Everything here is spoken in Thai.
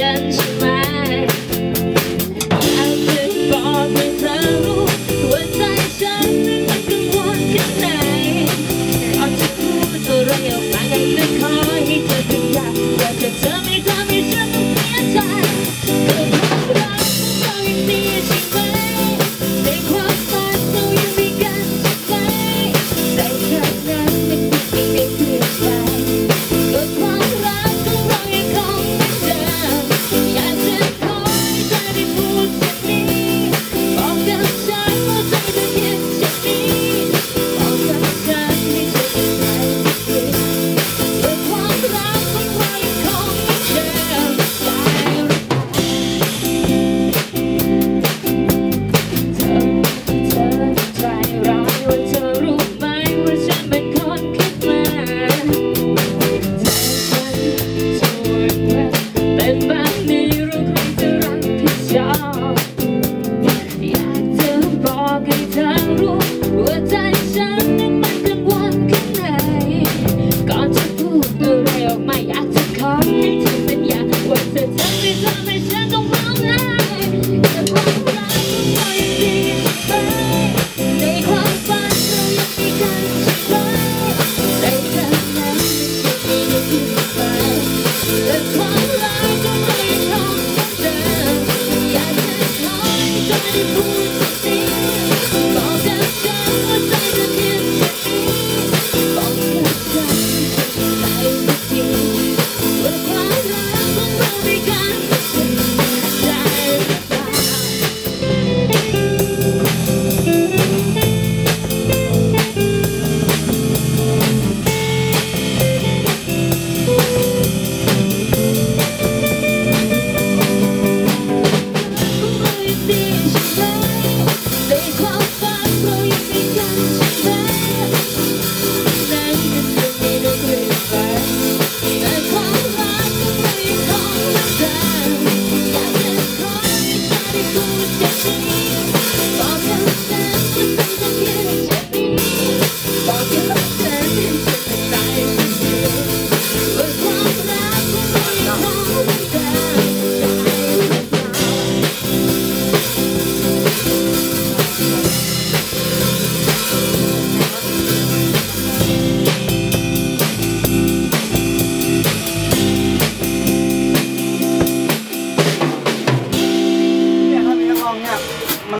ฉัไมอยากจะบอกให้เธอรู้ว่าใจฉันมันกังวลแค่ไหนออกจะพูดอะไรออกมายกจขอให้เธอขยับอยากจะเจอไม่ได้ you. Who's the she? Welcome